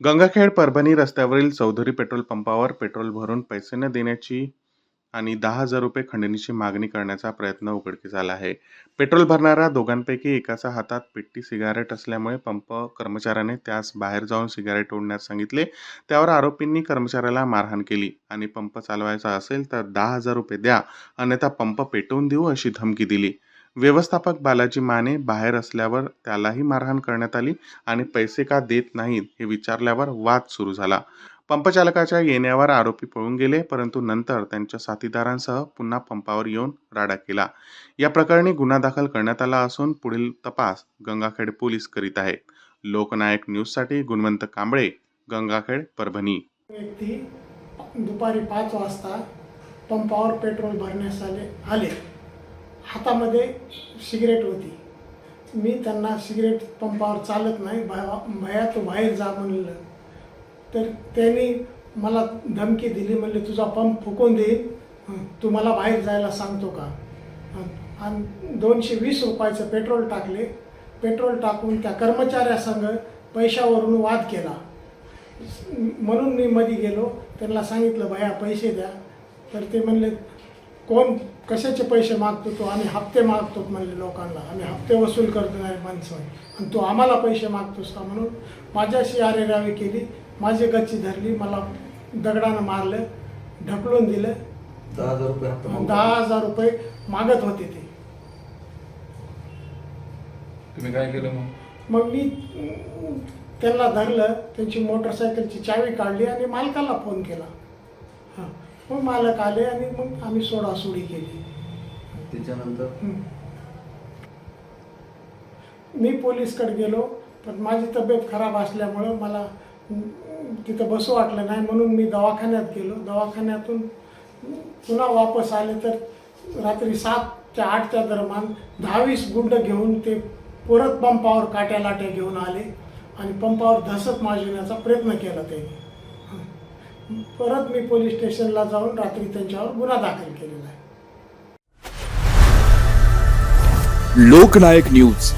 गंगाखेड परभणी रस्त्यावरील चौधरी पेट्रोल पंपावर पेट्रोल भरून पैसे न देण्याची आणि दहा हजार रुपये खंडणीची मागणी करण्याचा प्रयत्न उघडकीस आला आहे. पेट्रोल भरणाऱ्या दोघांपैकी एकाच्या हातात पेट्टी सिगारेट असल्यामुळे पंप कर्मचाऱ्याने त्यास बाहेर जाऊन सिगारेट ओढण्यास सांगितले. त्यावर आरोपींनी कर्मचाऱ्याला मारहाण केली. आणि पंप चालवायचा असेल तर दहा हजार रुपये द्या. अन्यथा पंप पेटवून देऊ अशी धमकी दिली. व्यवस्थापक बालाजी माने बाहेर असल्यावर त्यालाही मारहाण करण्यात आली आणि पैसे का देत नाहीत हे विचारल्यावर वाद सुरू झाला. पंपचालकाच्या येण्यावर आरोपी पळून गेले परंतु नंतर त्यांच्या साथीदारांसह पुन्हा पंपावर येऊन राडा केला. या प्रकरणी गुन्हा दाखल करण्यात आला असून पुढील तपास गंगाखेड पोलीस करीत आहेत. लोकनायक न्यूजसाठी गुणवंत कांबळे गंगाखेड परभणी. व्यक्ती दुपारी पाच वाजता पंपावर पेट्रोल भरण्यास आले आले. हातामध्ये सिगरेट होती. मी त्यांना सिगरेट पंपावर चालत नाही भया भया तू बाहेर जा म्हणलं. तर त्यांनी मला धमकी दिली म्हणले तुझा पंप फुकून देईल तू मला बाहेर जायला सांगतो का? आणि दोनशे वीस रुपयाचं पेट्रोल टाकले. पेट्रोल टाकून त्या कर्मचाऱ्यासंग पैशावरून वाद केला. म्हणून मी मध्ये गेलो. त्यांना सांगितलं भया पैसे द्या. तर ते म्हणले कोण कशाचे पैसे मागतो तो? आम्ही हप्ते मागतो म्हणले लोकांना. आम्ही हप्ते वसूल करतो नाही माणसं आणि तू आम्हाला पैसे मागतोस का म्हणून माझ्याशी आरेरावी केली. माझी गच्ची धरली. मला दगडानं मारलं. ढकलून दिलं. दहा हजार रुपये दहा हजार रुपये मागत होते ते. तुम्ही काय केलं मग? मग मी त्यांना धरलं. त्यांची मोटरसायकलची चावी काढली आणि मालकाला फोन केला. हां. मग मालक आले आणि मग आम्ही सोडासोडी केली त्याच्यानंतर हं. मी पोलीसकडे गेलो पण माझी तब्येत खराब असल्यामुळं मला अं, तिथं बसू वाटलं नाही म्हणून मी दवाखान्यात गेलो दवाखान्यातून पुन्हा वापस आले तर रात्री सातच्या आठच्या दरम्यान दहावीस गुंड घेऊन ते परत पंपावर काट्या लाट्या घेऊन आले आणि पंपावर दहशत माजविण्याचा प्रयत्न केला त्यांनी. परत मी पोलीस स्टेशनला जाऊन रात्री त्यांच्यावर गुन्हा दाखल केलेला आहे. लोकनायक न्यूज.